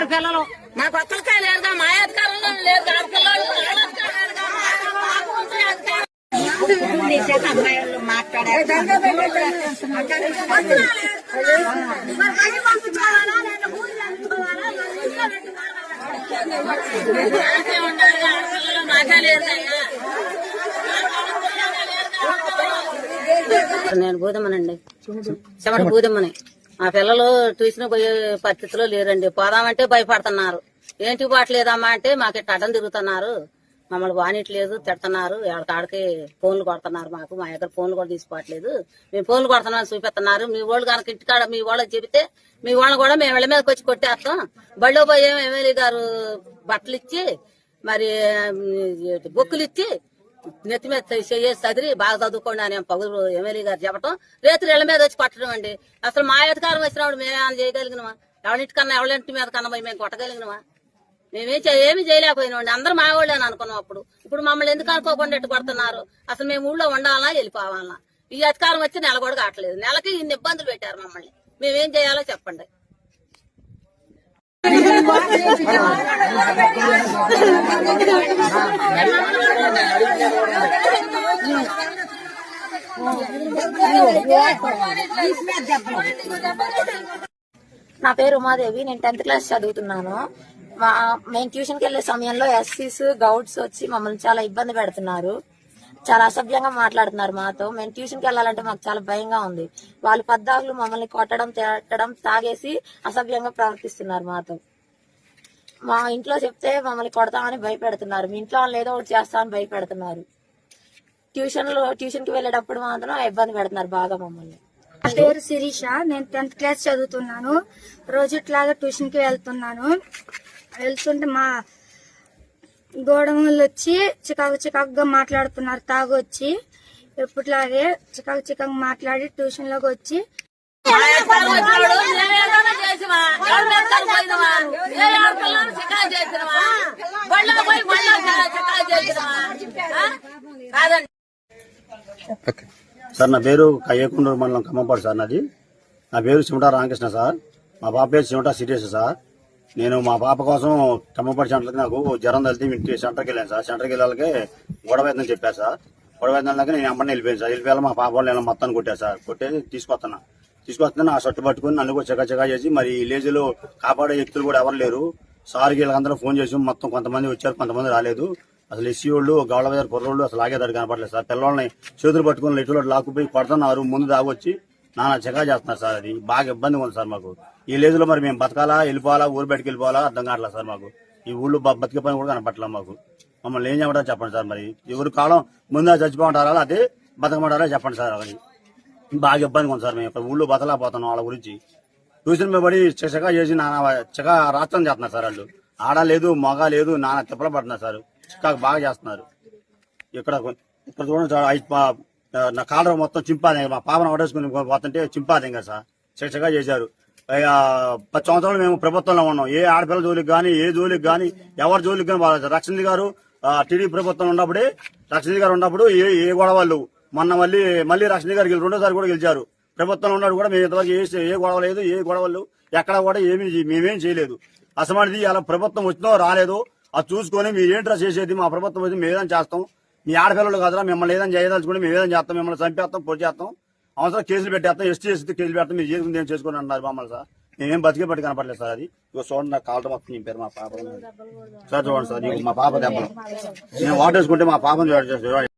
ఆరు పిల్లలు. మాకు ఒక్కరికే లేదుగా మా అధికారంలో లేదు. అమ్మాయిలు మాట్లాడారు నేను భూదమ్మనండి. చెమట భూదమ్మని. మా పిల్లలు ట్యూషన్ పోయే పరిస్థితిలో లేరండి. పోదామంటే భయపడుతున్నారు. ఏంటి పోవట్లేదమ్మా అంటే మాకు ఇట్ట అడ్డం తిరుగుతున్నారు. మమ్మల్ని బానిట్లేదు తిడుతున్నారు. ఆడకాడికి ఫోన్లు కొడుతున్నారు మాకు. మా దగ్గర ఫోన్లు కూడా తీసుకోవట్లేదు మేము ఫోన్లు కొడుతున్నాం చూపిస్తున్నారు. మీ వాళ్ళు కనుక ఇంటికాడ మీ వాళ్ళకి చెబితే మీ వాళ్ళని కూడా మేము ఇళ్ళ మీదకి వచ్చి కొట్టేస్తాం. బళ్ళో పోయి ఎమ్మెల్యే గారు బట్టలు ఇచ్చి మరి బొక్కులు ఇచ్చి నెత్తి మీద చేసి చదిరి బాగా చదువుకోండి అని పగులు ఎమ్మెల్యే గారు చెప్పడం రేతులు ఇళ్ళ మీద వచ్చి కొట్టడం అండి. అసలు మా అధికారం వచ్చినప్పుడు మేము ఏమైనా చేయగలిగినమా? ఎవరింటికన్నా ఎవరింటి మీద కన్నా పోయి మేము కొట్టగలిగినమా? మేమేం ఏమి చేయలేకపోయినామండి. అందరూ మా వాళ్ళే అని అనుకున్నాం అప్పుడు. ఇప్పుడు మమ్మల్ని ఎందుకు అనుకోకుండా ఎట్టు కొడుతున్నారు? అసలు మేము ఊళ్ళో ఉండాలా వెళ్ళిపోవాలా? ఈ అధికారం వచ్చి నెల కూడా కావట్లేదు. నెలకి ఇన్ని ఇబ్బందులు పెట్టారు మమ్మల్ని. మేమేం చేయాలో చెప్పండి. నా పేరు ఉమాదేవి నేను టెన్త్ క్లాస్ చదువుతున్నాను. మా మేము ట్యూషన్కి వెళ్ళే సమయంలో ఎస్సీస్ గౌడ్స్ వచ్చి మమ్మల్ని చాలా ఇబ్బంది పెడుతున్నారు. చాలా అసభ్యంగా మాట్లాడుతున్నారు మాతో. మేము ట్యూషన్కి వెళ్ళాలంటే మాకు చాలా భయంగా ఉంది. వాళ్ళు పద్దాకులు మమ్మల్ని కొట్టడం తిట్టడం తాగేసి అసభ్యంగా ప్రవర్తిస్తున్నారు మాతో. మా ఇంట్లో చెప్తే మమ్మల్ని కొడతామని భయపెడుతున్నారు. మీ ఇంట్లో వాళ్ళు ఏదో ఒకటి చేస్తామని భయపెడుతున్నారు. ట్యూషన్లో ట్యూషన్కి వెళ్ళేటప్పుడు మాత్రం ఇబ్బంది పెడుతున్నారు బాగా మమ్మల్ని. నా పేరు శిరీష. నేను టెన్త్ క్లాస్ చదువుతున్నాను. రోజు ఇట్లాగా ట్యూషన్కి వెళ్తున్నాను. వెళ్తుంటే మా గోడములు వచ్చి చికాకు చికాకుగా మాట్లాడుతున్నారు. తాగొచ్చి ఎప్పుట్లాగే చికాకు చికాకు మాట్లాడి ట్యూషన్లోకి వచ్చి సార్ నా పేరు కయ్యకుండూరు మండలం ఖమ్మంపాడు సార్ నాది. నా పేరు చిమటా రామకృష్ణ సార్. మా పాప పేరు చిమటా సిరియస్ సార్. నేను మా పాప కోసం ఖమ్మంపాడు సెంటర్కి నాకు జ్వరం తలితే ఇంటి సెంటర్కి వెళ్ళాను సార్. సెంటర్కి వెళ్ళాలకి గొడవ అవుతుందని చెప్పాను సార్ గొడవ నేను అమ్మని వెళ్ళిపోయాను సార్. వెళ్ళిపోయాలి మా పాప వాళ్ళు మొత్తాన్ని కొట్టాను సార్. కొట్టేసి తీసుకొస్తాను తీసుకొస్తున్నాను ఆ షర్ట్ పట్టుకుని నన్ను కూడా చెక్క చెక్క చేసి మరి ఈ విలేజ్లో కాపాడే వ్యక్తులు కూడా ఎవరు లేరు. సార్ వీళ్ళకందరూ ఫోన్ చేసి మొత్తం కొంతమంది వచ్చారు కొంతమంది రాలేదు. అసలు ఎస్సీ వాళ్ళు గౌడ మీద కుర్రోళ్ళు అసలు ఆగేదాడు కనపడలేదు సార్. పిల్లల్ని చేతులు పట్టుకుని లెట్లో లాక్కుపోయి కొడుతున్నారు ముందు దాగొచ్చి నానా చకా చేస్తున్నారు సార్ అది. బాగా ఇబ్బందిగా ఉంది సార్ మాకు. ఈ లేజులో మరి మేము బతకాలా వెళ్ళిపోవాలా ఊరు బయటకు వెళ్ళిపోవాలా అర్థం కావట్లేదు సార్ మాకు. ఈ ఊళ్ళో బతికే పని కూడా కనపట్లేదు మాకు. మమ్మల్ని ఏం చెప్పడం చెప్పండి సార్ మరి. ఎవరు కాలం ముందా చచ్చిపోమంటారా అదే బతకమంటారా చెప్పండి సార్ అది. బాగా ఇబ్బందిగా ఉంది సార్ మేము ఇక్కడ ఊళ్ళో బతలేకపోతున్నాం వాళ్ళ గురించి. ట్యూషన్ మీద పడి చకచకా చేసి నానా చక రాష్ట్రం చేస్తున్నారు సార్ వాళ్ళు. ఆడ లేదు మగ లేదు నానా తిప్పలు పడుతున్నారు సార్. చికాకు బాగా చేస్తున్నారు. ఇక్కడ ఇక్కడ చూడండి సార్ నా కాలర్ మొత్తం చింపాదే మా పాపను పడేసుకుని పోతుంటే చింపాదే కదా సార్. చకచకా చేశారు. పది సంవత్సరాలు మేము ప్రభుత్వంలో ఉన్నాం. ఏ ఆడపిల్ల జోలికి కానీ ఏ జోలికి కానీ ఎవరి జోలికి కానీ బాగా రక్షణ గారు టీడీపీ ప్రభుత్వం ఉన్నప్పుడే రక్షణ గారు ఉన్నప్పుడు ఏ ఏ గొడవలు మొన్న మళ్ళీ మళ్ళీ రక్షణ గారు గెలి- రెండోసారి కూడా గెలిచారు. ప్రభుత్వంలో ఉన్నాడు కూడా మేము ఇంతవరకు ఏ ఏ గొడవ లేదు ఏ గొడవలు ఎక్కడ కూడా ఏమీ మేమేం చేయలేదు. అసమానిది అలా ప్రభుత్వం వచ్చిందో రాలేదు అది చూసుకొని మీరు ఏంట్రా చేసేది? మా ప్రభుత్వం వచ్చి మేము చేస్తాం? మీ ఆడపిల్లలు కాదురా మిమ్మల్ని ఏదైనా చేయదలుచుకుని మేము ఏదైనా చేస్తాం మిమ్మల్ని చంపేస్తాం పొడి చేస్తాం. అవసరం కేసులు పెట్టేస్తాం ఎస్టీ ఎస్టీ కేసులు పెడతాం మీరు చేసుకుంది ఏం చేసుకుని అన్నారు మమ్మల్ని సార్? మేమేం బతికే పట్టి కనపడలేదు సార్ అది. ఇక చూడండి నా కాలటం వస్తుంది పేరు మా పాప. సార్ చూడండి సార్ మా పాప దెబ్బలు. నేను వాటేసుకుంటే మా పాపను చూడండి